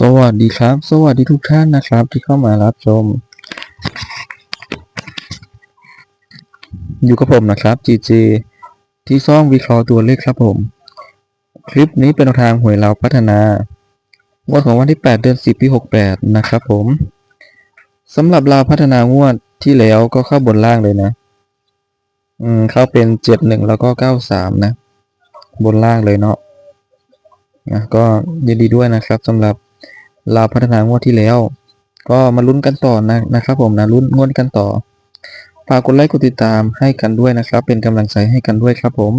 สวัสดีครับ สวัสดีทุกท่านนะครับ ที่เข้ามารับชม อยู่กับผมนะครับ GG ที่ซ่องวิเคราะห์ตัวเลขครับผม คลิปนี้เป็นทางหวยเราพัฒนางวดของวันที่ 8 เดือน 10 ปี 68 นะครับผมสำหรับเราพัฒนางวดที่แล้วก็เข้าบนล่างเลยนะ อืม เข้าเป็น 71 แล้วก็ 93 นะ บนล่างเลยเนาะนะก็ยินดีด้วยนะครับสำหรับ ลาวพัฒนางวดที่แล้ว ก็มาลุ้นกันต่อนะนะครับผมนะลุ้นงวดกันต่อฝากกดไลค์กดติดตามให้กันด้วยนะครับ เป็นกำลังใจให้กันด้วยครับผม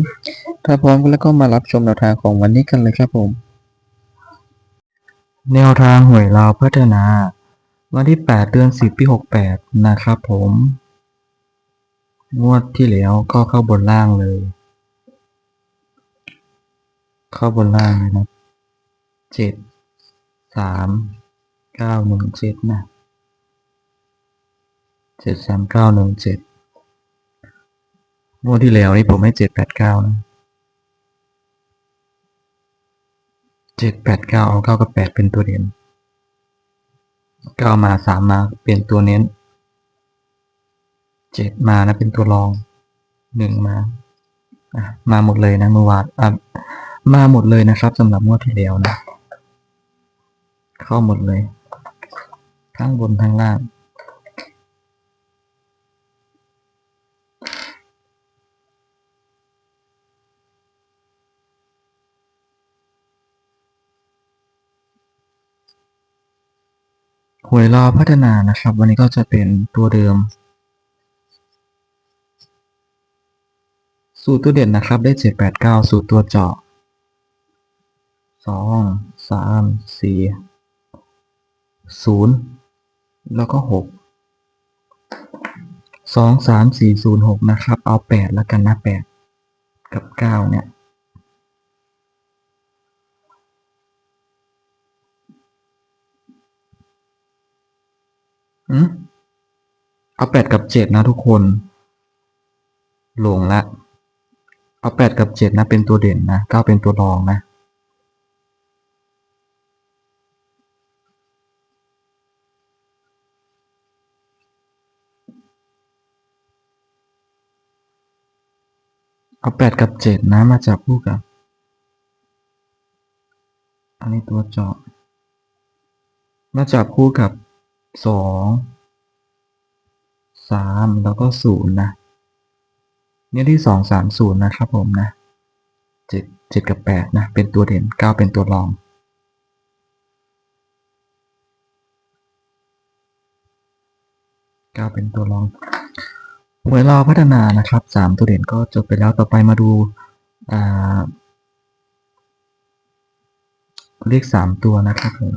ถ้าพร้อมกันแล้วก็มารับชมแนวทางของวันนี้กันเลยครับผม แนวทางหวยลาวพัฒนา วันที่ 8 เดือน 10 ปี 68 นะครับผม งวดที่แล้วก็เข้าบนล่างเลย เข้าบนล่างเลยนะเจ็ด สามเก้าหนึ่งเจ็ดนะเจ็ดสามเก้าหนึ่งเจ็ดงวดที่แล้วนี่ผมให้เจ็ดแปดเก้านะเจ็ดแปดเก้าเอาเก้ากับแปดเป็นตัวเด่นเก้ามาสามมาเป็นตัวเน้นเจ็ดมานะเป็นตัวรองหนึ่งมามาหมดเลยนะเมื่อวานมาหมดเลยนะครับสำหรับงวดที่แล้วนะ เข้าหมดเลย ทั้งบนทั้งล่าง หวยรอพัฒนานะครับ วันนี้ก็จะเป็นตัวเดิม สูตรตัวเด่นนะครับได้เจ็ดแปดเก้าสูตรตัวเจาะสองสามสี่ ศูนย์แล้วก็หกสองสามสี่ศูนย์หกนะครับ เอาแปดแล้วกันนะแปดกับเก้าเนี่ยอืมเอาแปดกับเจ็ดนะทุกคน หลงละ เอาแปดกับเจ็ดนะ เป็นตัวเด่นนะเก้าเป็นตัวรองนะ เอาแปดกับเจ็ดนะมาจับคู่กับ อันนี้ตัวเจาะมาจับคู่กับสองสามแล้วก็ศูนย์นะเนี่ยที่สองสามศูนย์นะครับผมนะเจ็ดเจ็ดกับแปดนะ เป็นตัวเด่นเก้าเป็นตัวรองเก้าเป็นตัวรอง หวยรอพัฒนานะครับสามตัวเด่นก็จบไปแล้วต่อไปมาดูเลขสามตัวนะครับผม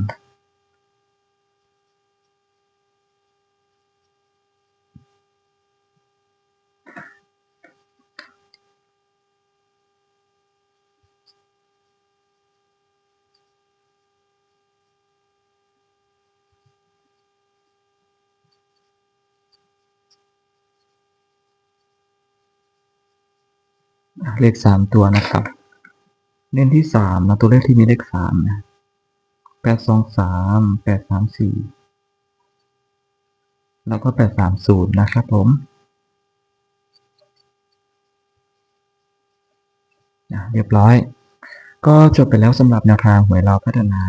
เลขสามตัวนะครับ เน้นที่สามนะตัวเลขที่มีเลขสามนะแปดสองสามแปดสามสี่แล้วก็แปดสามศูนย์นะครับผมอะเรียบร้อย ก็จบไปแล้วสำหรับแนวทางหวยเราพัฒนา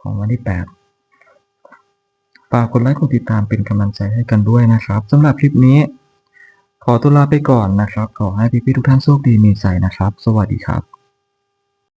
ของวันที่แปดฝากกดไลค์กดติดตามเป็นกำลังใจให้กันด้วยนะครับสำหรับคลิปนี้ ขอตัวลาไปก่อนนะครับ ขอให้พี่ๆทุกท่านโชคดีมีใจนะครับ สวัสดีครับ